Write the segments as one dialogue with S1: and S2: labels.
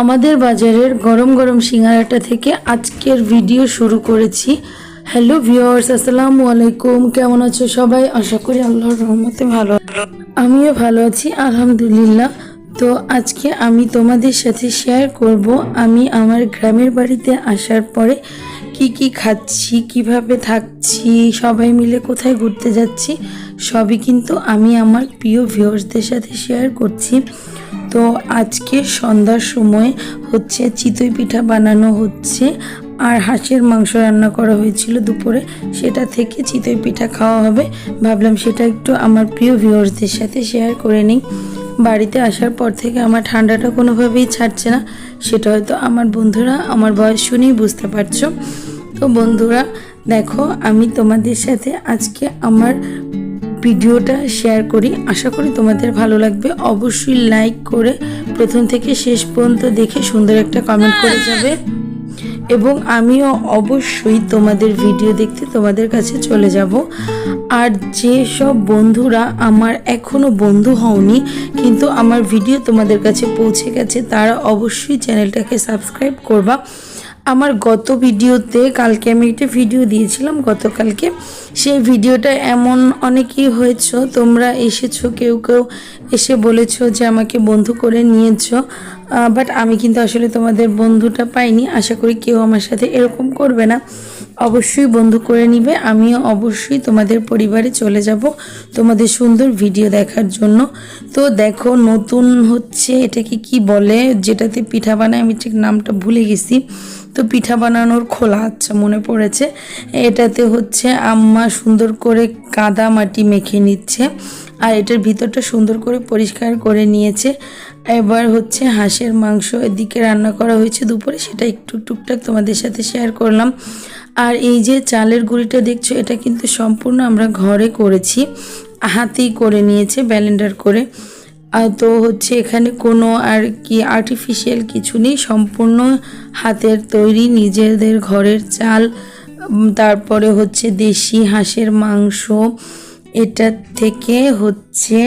S1: আমাদের বাজারের গরম গরম সিঙ্গারাটা থেকে আজকের ভিডিও শুরু করেছি। হ্যালো ভিউয়ার্স আসসালামু আলাইকুম। কেমন আছো সবাই? আশা করি আল্লাহর রহমতে ভালো আমিও ভালো আছি, আলহামদুলিল্লাহ। তো আজকে আমি তোমাদের সাথে শেয়ার করব। আমি আমার গ্রামের বাড়িতে আসার পরে কি কি খাচ্ছি, কীভাবে থাকছি, সবাই মিলে কোথায় ঘুরতে যাচ্ছি, সবই কিন্তু আমি আমার প্রিয় ভিউয়ার্সদের সাথে শেয়ার করছি। তো আজকে সন্ধ্যার সময় হচ্ছে চিতই পিঠা বানানো হচ্ছে, আর হাঁসের মাংস রান্না করা হয়েছিল দুপুরে, সেটা থেকে চিতই পিঠা খাওয়া হবে। ভাবলাম সেটা একটু আমার প্রিয় ভিউয়ার্সদের সাথে শেয়ার করে নিই। বাড়িতে আসার পর থেকে আমার ঠান্ডাটা কোনোভাবেই ছাড়ছে না, সেটা হয়তো আমার বন্ধুরা, আমার বয়স শুনেই বুঝতে পারছ। তো বন্ধুরা, দেখো, আমি তোমাদের সাথে আজকে আমার ভিডিওটা শেয়ার করি। আশা করি তোমাদের ভালো লাগবে। অবশ্যই লাইক করে প্রথম থেকে শেষ পর্যন্ত দেখে সুন্দর একটা কমেন্ট করে যাবে। এবং আমিও অবশ্যই তোমাদের ভিডিও দেখতে তোমাদের কাছে চলে যাব। আর যে সব বন্ধুরা আমার এখনও বন্ধু হওনি, কিন্তু আমার ভিডিও তোমাদের কাছে পৌঁছে গেছে, তারা অবশ্যই চ্যানেলটাকে সাবস্ক্রাইব করবা। আমার গত ভিডিওতে, কালকে আমি একটা ভিডিও দিয়েছিলাম গতকালকে। সেই ভিডিওটা এমন অনেকেই হয়েছ, তোমরা এসেছ, কেউ কেউ এসে বলেছ যে আমাকে বন্ধু করে নিয়েছো বাট আমি কিন্তু আসলে তোমাদের বন্ধুটা পাইনি। আশা করি কেউ আমার সাথে এরকম করবে না। অবশ্যই বন্ধু করে নিবে। আমিও অবশ্যই তোমাদের পরিবারে চলে যাব তোমাদের সুন্দর ভিডিও দেখার জন্য। তো দেখো, নতুন হচ্ছে, এটাকে কি বলে, যেটাতে পিঠা বানায়, আমি ঠিক নামটা ভুলে গেছি। তো পিঠা বানানোর খোলা আচ্ছা মনে পড়েছে। এটাতে হচ্ছে আম্মা সুন্দর করে কাদা মাটি মেখে নিচ্ছে আর এটার ভিতরটা সুন্দর করে পরিষ্কার করে নিয়েছে। এবার হচ্ছে হাঁসের মাংস এদিকে রান্না করা হয়েছে দুপুরে, সেটা একটু টুকটাক তোমাদের সাথে শেয়ার করলাম। আর এই যে চালের গুঁড়িটা দেখছ, এটা কিন্তু সম্পূর্ণ আমরা ঘরে করেছি, হাতেই করে নিয়েছে ব্যালেন্ডার করে। তো হচ্ছে এখানে কোনো আর কি আর্টিফিশিয়াল কিছু নেই, সম্পূর্ণ হাতের তৈরি নিজেদের ঘরের চাল তারপরে হচ্ছে দেশি হাঁসের মাংস। এটা থেকে হচ্ছে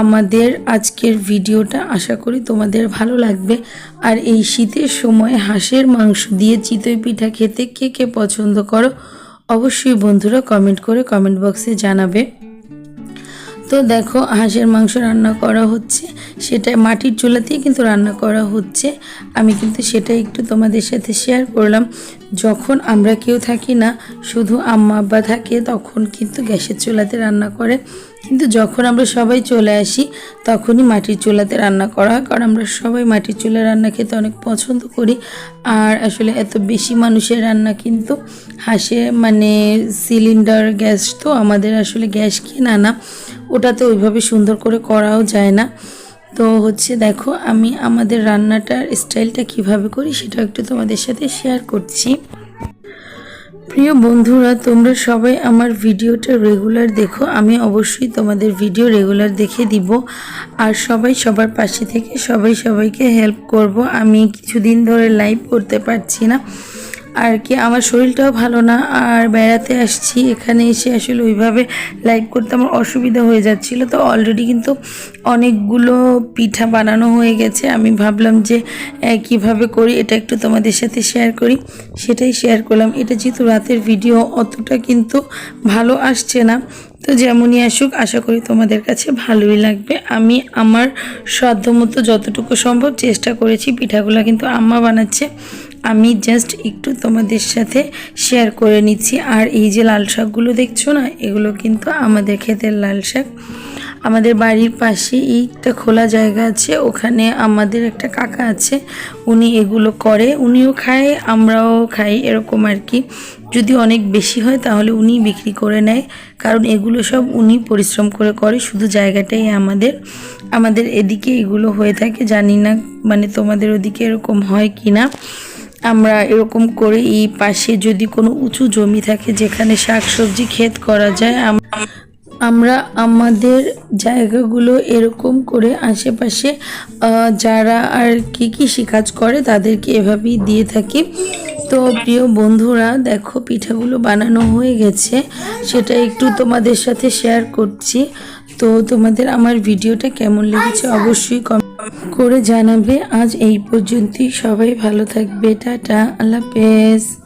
S1: আমাদের আজকের ভিডিওটা, আশা করি তোমাদের ভালো লাগবে। আর এই শীতের সময় হাঁসের মাংস দিয়ে চিতই পিঠা খেতে কে কে পছন্দ করো, অবশ্যই বন্ধুরা কমেন্ট করে কমেন্ট বক্সে জানাবে। তো দেখো হাঁসের মাংস রান্না করা হচ্ছে। সেটা মাটির চুলাতেই কিন্তু রান্না করা হচ্ছে। আমি কিন্তু সেটা একটু তোমাদের সাথে শেয়ার করলাম। যখন আমরা কেউ থাকি না, শুধু আম্মা আব্বা থাকে, তখন কিন্তু গ্যাসের চুলাতে রান্না করে। কিন্তু যখন আমরা সবাই চলে আসি, তখনই মাটির চুলাতে রান্না করা হয়। কারণ আমরা সবাই মাটির চুলা রান্না খেতে অনেক পছন্দ করি। আর আসলে এত বেশি মানুষের রান্না কিন্তু হাসে মানে সিলিন্ডার গ্যাস তো আমাদের আসলে গ্যাস কেনা না। ওটাতে ওইভাবে সুন্দর করে করাও যায় না। তো হচ্ছে দেখো, আমি আমাদের রান্নাটার স্টাইলটা কীভাবে করি সেটা একটু তোমাদের সাথে শেয়ার করছি। প্রিয় বন্ধুরা, তোমরা সবাই আমার ভিডিওটা রেগুলার দেখো, আমি অবশ্যই তোমাদের ভিডিও রেগুলার দেখে দিব। আর সবাই সবার পাশে থেকে সবাই সবাইকে হেল্প করব। আমি কিছুদিন ধরে লাইভ করতে পারছি না। আর কি, আমার শরীরটাও ভালো না। আর বেড়াতে আসছি, এখানে এসে আসলে ওইভাবে লাইভ করতে আমার অসুবিধা হয়ে যাচ্ছিল। তো অলরেডি কিন্তু অনেকগুলো পিঠা বানানো হয়ে গেছে। আমি ভাবলাম যে কীভাবে করি, এটা একটু তোমাদের সাথে শেয়ার করি। সেটাই শেয়ার করলাম। এটা যেহেতু রাতের ভিডিও অতটা কিন্তু ভালো আসছে না। তো যেমনই আসুক, আশা করি তোমাদের কাছে ভালোই লাগবে। আমি আমার সাধ্যমতো যতটুকু সম্ভব চেষ্টা করেছি, পিঠাগুলো কিন্তু আম্মা বানাচ্ছে। আমি জাস্ট একটু তোমাদের সাথে শেয়ার করে নিচ্ছি। আর এই যে লাল শাকগুলো দেখছ না, এগুলো কিন্তু আমাদের ক্ষেতের লাল শাক। আমাদের বাড়ির পাশে একটা খোলা জায়গা আছে, ওখানে আমাদের একটা কাকা আছে, উনি এগুলো করে। উনিও খায়, আমরাও খাই, এরকম আর কি। যদি অনেক বেশি হয় তাহলে উনি বিক্রি করে নেয়। কারণ এগুলো সব উনি পরিশ্রম করে করে, শুধু জায়গাটাই আমাদের। আমাদের এদিকে এগুলো হয়ে থাকে, জানি না মানে তোমাদের ওদিকে এরকম হয় কি না আমরা এরকম করে এই পাশে যদি কোনো উঁচু জমি থাকে যেখানে শাকসবজি ক্ষেত করা যায় আমরা আমাদের জায়গাগুলো এরকম করে আশেপাশে যারা আর কি কৃষিকাজ করে তাদেরকে এভাবেই দিয়ে থাকি। তো প্রিয় বন্ধুরা দেখো পিঠাগুলো বানানো হয়ে গেছে। সেটা একটু তোমাদের সাথে শেয়ার করছি। তো তোমাদের আমার ভিডিওটা কেমন লেগেছে অবশ্যই কম করে জানাবে। আজ এই পর্যন্তই। সবাই ভালো থাকবে। টাটা। আল্লাহ হাফেজ।